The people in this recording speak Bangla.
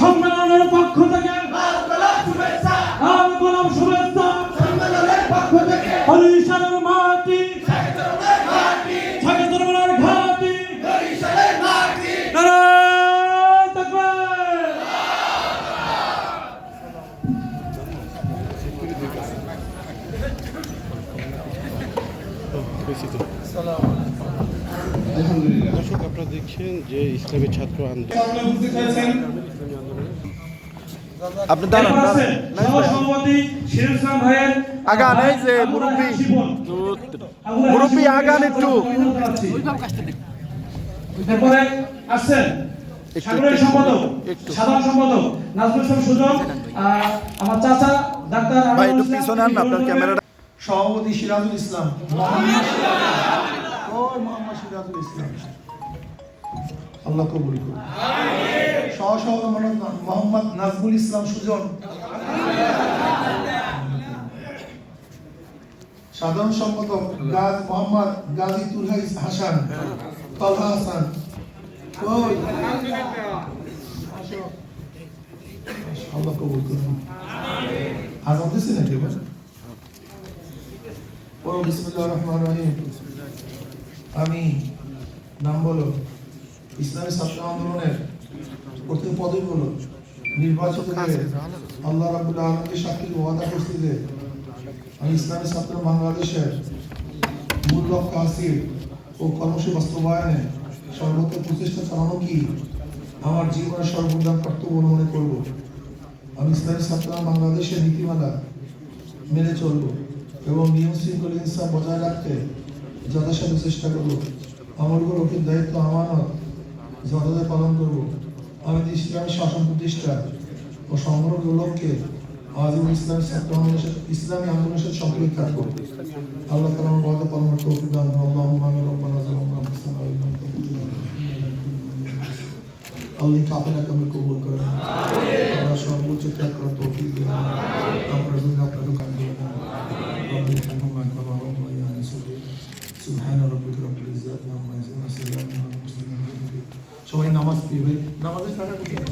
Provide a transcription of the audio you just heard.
সম্মেলনের পক্ষ থেকে লাল গোলাপ শুভেচ্ছা। সম্মেলনের পক্ষ থেকে। দর্শক আপনারা দেখছেন যে ইসলামী ছাত্র আন্দোলন। আপনি দাঁড়ান আগান, এই যে মুরব্বি। আগান একটু। আসছেন সাংগঠনিক সম্পাদক সাধারণ সম্পাদক নাজমুল সুজন আমার চাচা ডাক্তার ভাই একটু পিছনে আন আপনার ক্যামেরাটা সভাপতি সিরাজুল ইসলাম। আল্লাহ কবুল করুন। সহ মোহাম্মদ ইসলাম সুজন। সাধারণ সম্পাদক গাজ মোহাম্মদ গাজী তুলহা হাসান, তলহা হাসান। আল্লাহ কবুল করুন। আজান নাকি রহিম। আমি নাম বলো ইসলামী ছাত্র আন্দোলনের প্রথম পদই হলো নির্বাচিত হয়ে আল্লাহ রাবুল্লাহ আলমকে সাক্ষী ওয়াদা করছি যে আমি ইসলামী ছাত্র বাংলাদেশের মূল লক্ষ্য হাসিল ও কর্মসূচি বাস্তবায়নে সর্বত প্রচেষ্টা চালানো কি আমার জীবনের সর্বদান কর্তব্য মনে করব। আমি ইসলামী ছাত্র বাংলাদেশের নীতিমালা মেনে চলবো। এবং নিয়ম শৃঙ্খল ইনসাফ বজায় রাখতে যথাসাধ্য চেষ্টা করব। আমার উপর অফিস দায়িত্ব আমানত যথাযথ পালন করব। আমি ইসলামী শাসন প্রতিষ্ঠা ও সংগ্রহ লক্ষ্যে আজীবন ইসলামী ইসলামী আন্দোলনের সাথে সম্পৃক্ত থাকব। আল্লাহ তালা আমার বাদে পালন করতে দান আল্লাহ আমি আল্লাহ কবুল কবুল করেন আমরা সর্বোচ্চ ত্যাগ করার তৌফিক দিন আমরা যদি আপনাকে কাজ করে رب ارحمهما كما ربياني صغيرا سبحان ربك رب العزة عما يصفون وسلام على المرسلين সবাই নামাজ পড়বে নামাজের টাকা কোথায়